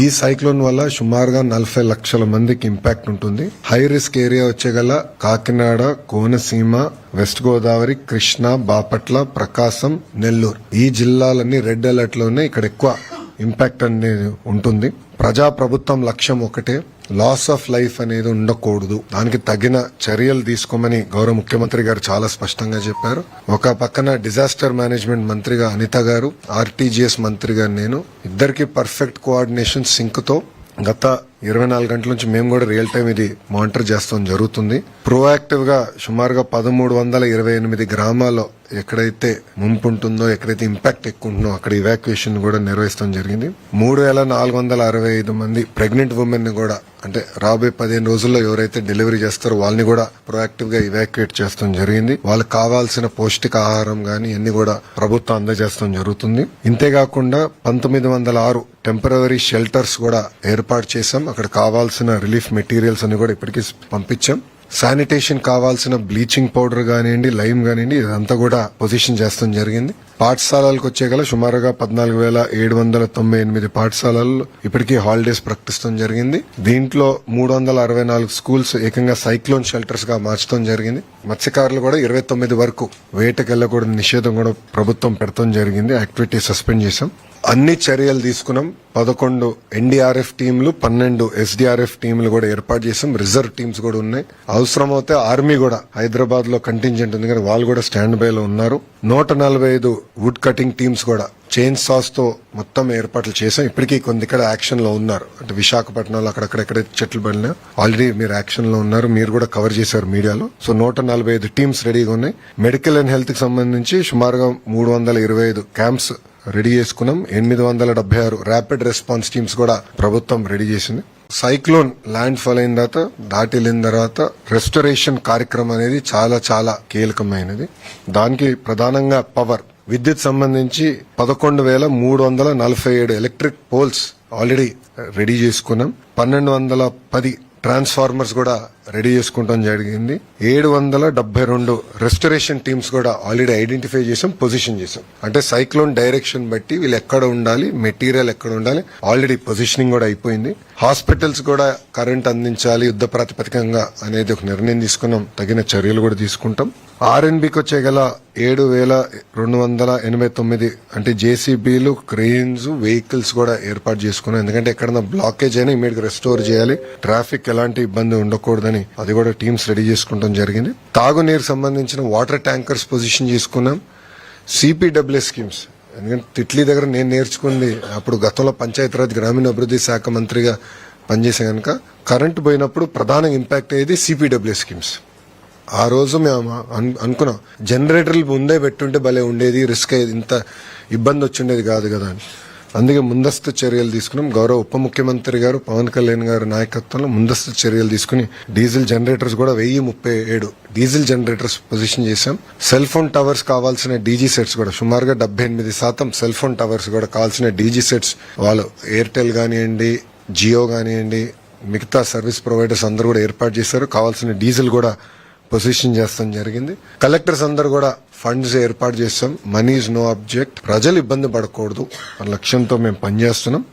ఈ సైక్లోన్ వల్ల సుమారుగా నలభై లక్షల మందికి ఇంపాక్ట్ ఉంటుంది. హై రిస్క్ ఏరియా వచ్చేగల కాకినాడ కోనసీమ వెస్ట్ గోదావరి కృష్ణా బాపట్ల ప్రకాశం నెల్లూరు. ఈ జిల్లాలన్నీ రెడ్ అలర్ట్లోనే ఇక్కడ ఎక్కువ ఇంపాక్ట్ అనేది ఉంటుంది. ప్రజా ప్రభుత్వం లక్ష్యం ఒకటే. లాస్ ఆఫ్ లైఫ్ అనేది ఉండకూడదు. దానికి తగిన చర్యలు తీసుకోమని గౌరవ ముఖ్యమంత్రి గారు చాలా స్పష్టంగా చెప్పారు. ఒక పక్కన డిజాస్టర్ మేనేజ్మెంట్ మంత్రిగా అనిత గారు ఆర్టీజీఎస్ మంత్రిగా నేను. ఇద్దరికి పర్ఫెక్ట్ కోఆర్డినేషన్ సింక్తో గత ఇరవై నాలుగు గంటల నుంచి మేము కూడా రియల్ టైం ఇది మానిటర్ చేస్తాం జరుగుతుంది. ప్రోయాక్టివ్గా సుమారుగా పదమూడు వందల ఇరవై ఎనిమిది గ్రామాల్లో ఎక్కడైతే ముంపు ఉంటుందో ఎక్కడైతే ఇంపాక్ట్ ఎక్కువ ఉంటుందో అక్కడ ఇవాక్యుయేషన్ కూడా నిర్వహిస్తాం జరిగింది. మూడు వేల నాలుగు వందల అరవై ఐదు మంది ప్రెగ్నెంట్ ఉమెన్ని కూడా అంటే రాబోయే పదిహేను రోజుల్లో ఎవరైతే డెలివరీ చేస్తారో వాళ్ళని కూడా ప్రోయాక్టివ్గా ఇవాక్యుయేట్ చేస్తాం జరిగింది. వాళ్ళకి కావాల్సిన పౌష్టిక ఆహారం గాని అన్ని కూడా ప్రభుత్వం అందజేస్తాం జరుగుతుంది. ఇంతేకాకుండా పంతొమ్మిది వందల ఆరు టెంపరీ షెల్టర్స్ కూడా ఏర్పాటు చేశాం. అక్కడ కావాల్సిన రిలీఫ్ మెటీరియల్స్ అన్ని కూడా ఇప్పటికీ పంపించాం. శానిటేషన్ కావాల్సిన బ్లీచింగ్ పౌడర్ కానివ్వండి లైమ్ కానివ్వండి ఇదంతా కూడా పొజిషన్ చేస్తాం జరిగింది. పాఠశాలలకు వచ్చేగల సుమారుగా పద్నాలుగు వేల ఏడు వందల తొంభై ఎనిమిది పాఠశాలల్లో ఇప్పటికీ హాలిడేస్ ప్రకటిస్తాం జరిగింది. దీంట్లో మూడు వందల అరవై నాలుగు స్కూల్స్ ఏకంగా సైక్లోన్ షెల్టర్స్గా మార్చడం జరిగింది. మత్స్యకారులు కూడా ఇరవై తొమ్మిది వరకు వేటకెళ్ళకూడదు నిషేధం కూడా ప్రభుత్వం పెడతాం జరిగింది. యాక్టివిటీ సస్పెండ్ చేశాం. అన్ని చర్యలు తీసుకున్నాం. పదకొండు ఎన్డీఆర్ఎఫ్ టీంలు పన్నెండు ఎస్డీఆర్ఎఫ్ టీంలు కూడా ఏర్పాటు చేసాం. రిజర్వ్ టీమ్స్ కూడా ఉన్నాయి. అవసరం అయితే ఆర్మీ కూడా హైదరాబాద్లో కంటింజెంట్ ఉంది కానీ వాళ్ళు కూడా స్టాండ్ బై లో ఉన్నారు. నూట నలభై ఐదు వుడ్ కటింగ్ టీమ్స్ కూడా చైన్ సాస్తో మొత్తం ఏర్పాట్లు చేసాం. ఇప్పటికీ కొన్ని ఇక్కడ యాక్షన్లో ఉన్నారు. అంటే విశాఖపట్నంలో అక్కడక్కడెక్కడ చెట్లు పడినా ఆల్రెడీ మీరు యాక్షన్లో ఉన్నారు. మీరు కూడా కవర్ చేశారు మీడియాలో. సో నూట నలభై ఐదు టీమ్స్ రెడీగా ఉన్నాయి. మెడికల్ అండ్ హెల్త్కి సంబంధించి సుమారుగా మూడు వందల ఇరవై ఐదు క్యాంప్స్ రెడీ చేసుకున్నాం. ఎనిమిది వందల డెబ్బై ఆరు ర్యాపిడ్ రెస్పాన్స్ టీమ్స్ కూడా ప్రభుత్వం రెడీ చేసింది. సైక్లోన్ ల్యాండ్ ఫాల్ అయిన తర్వాత దాటి వెళ్ళిన తర్వాత రెస్టరేషన్ కార్యక్రమం అనేది చాలా చాలా కీలకమైనది. దానికి ప్రధానంగా పవర్ విద్యుత్ సంబంధించి పదకొండు వేల మూడు వందల నలభై ఏడు ఎలక్ట్రిక్ పోల్స్ ఆల్రెడీ రెడీ చేసుకున్నాం. పన్నెండు వందల పది ట్రాన్స్ఫార్మర్స్ కూడా రెడీ చేసుకుంటాం జరిగింది. ఏడు వందల డెబ్బై రెండు రెస్టరేషన్ టీమ్స్ కూడా ఆల్రెడీ ఐడెంటిఫై చేసాం పొజిషన్ చేసాం. అంటే సైక్లోన్ డైరెక్షన్ బట్టి వీళ్ళు ఎక్కడ ఉండాలి మెటీరియల్ ఎక్కడ ఉండాలి ఆల్రెడీ పొజిషనింగ్ కూడా అయిపోయింది. హాస్పిటల్స్ కూడా కరెంట్ అందించాలి యుద్ధ ప్రాతిపదికంగా అనేది ఒక నిర్ణయం తీసుకున్నాం తగిన చర్యలు కూడా తీసుకుంటాం. ఆర్ఎన్బికి వచ్చే గల ఏడు వేల రెండు వందల ఎనభై తొమ్మిది అంటే జేసీబీలు క్రెయిన్స్ వెహికల్స్ కూడా ఏర్పాటు చేసుకున్నాం ఎందుకంటే ఎక్కడన్నా బ్లాకేజ్ అయినా ఇమీడియట్ రెస్టోర్ చేయాలి. ట్రాఫిక్ ఎలాంటి ఇబ్బంది ఉండకూడదని అది కూడా టీమ్స్ రెడీ చేసుకుంటాం జరిగింది. తాగునీరు సంబంధించిన వాటర్ ట్యాంకర్స్ పొజిషన్ చేసుకున్నాం. CPW schemes. ఎందుకంటే తిట్లీ దగ్గర నేను నేర్చుకుంది అప్పుడు గతంలో పంచాయతీరాజ్ గ్రామీణాభివృద్ధి శాఖ మంత్రిగా పనిచేసే కనుక కరెంటు పోయినప్పుడు ప్రధాన ఇంపాక్ట్ అయ్యేది సిపిడబ్ల్యూ స్కీమ్స్. ఆ రోజు మేము అనుకున్నాం. జనరేటర్లు ముందే పెట్టుంటే భలే ఉండేది రిస్క్ అయ్యేది ఇంత ఇబ్బంది వచ్చిండేది కాదు కదా అని. అందుకే ముందస్తు చర్యలు తీసుకున్నాం. గౌరవ ఉప ముఖ్యమంత్రి గారు పవన్ కళ్యాణ్ గారు నాయకత్వంలో ముందస్తు చర్యలు తీసుకుని డీజిల్ జనరేటర్స్ కూడా వెయ్యి ముప్పై ఏడు డీజిల్ జనరేటర్స్ పొజిషన్ చేశాం. సెల్ ఫోన్ టవర్స్ కావాల్సిన డీజీ సెట్స్ కూడా సుమారుగా డెబ్బై ఎనిమిది శాతం సెల్ ఫోన్ టవర్స్ కూడా కావాల్సిన డీజీ సెట్స్ వాళ్ళు ఎయిర్టెల్ కానివ్వండి జియో కానివ్వండి మిగతా సర్వీస్ ప్రొవైడర్స్ అందరూ కూడా ఏర్పాటు చేశారు. కావాల్సిన డీజిల్ కూడా పొజిషన్ చేస్తాం జరిగింది. కలెక్టర్స్ అందరు కూడా ఫండ్స్ ఏర్పాటు చేస్తాం. Money is no object. ప్రజలు ఇబ్బంది పడకూడదు. మన లక్ష్యంతో మేము పనిచేస్తున్నాం.